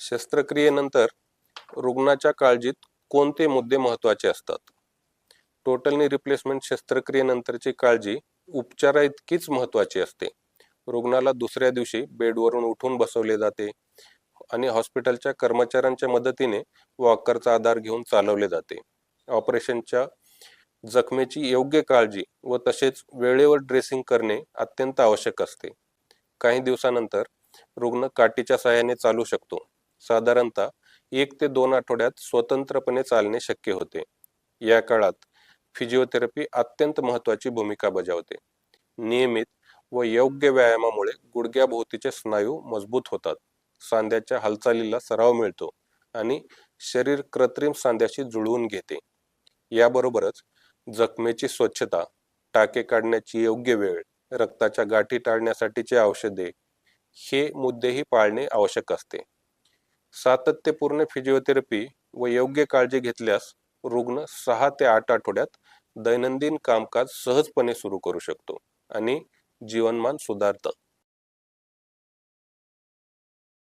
शस्त्रक्रियेनंतर रुग्णाच्या काळजीत कोणते मुद्दे महत्त्वाचे असतात? टोटलनी रिप्लेसमेंट शस्त्रक्रियेनंतरची काळजी उपचारा इतकीच महत्वाची असते. रुग्णाला दुसऱ्या दिवशी बेडवरून उठून बसवले जाते आणि हॉस्पिटलच्या कर्मचाऱ्यांच्या मदतीने वॉकरचा आधार घेऊन चालवले जाते. ऑपरेशनच्या जखमेची योग्य काळजी व तसेच वेळेवर ड्रेसिंग करणे अत्यंत आवश्यक असते. काही दिवसानंतर रुग्ण काठीच्या सहाय्याने चालू शकतो. साधारणतः एक ते दोन आठवड्यात स्वतंत्रपणे चालणे शक्य होते. या काळात फिजिओथेरपी अत्यंत महत्वाची भूमिका बजावते. नियमित व योग्य व्यायामामुळे गुडघ्याभोवतीचे स्नायू मजबूत होतात. सांध्याच्या हालचालीला सराव मिळतो आणि शरीर कृत्रिम सांध्याशी जुळवून घेते. याबरोबरच जखमेची स्वच्छता टाके काढण्याची योग्य वेळ रक्ताच्या गाठी टाळण्यासाठीचे औषधे हे मुद्देही पाळणे आवश्यक असते. सातत्यपूर्ण फिजिओथेरपी व योग्य काळजी घेतल्यास रुग्ण सहा ते आठ आठवड्यात दैनंदिन कामकाज सहजपणे सुरू करू शकतो आणि जीवनमान सुधारतं.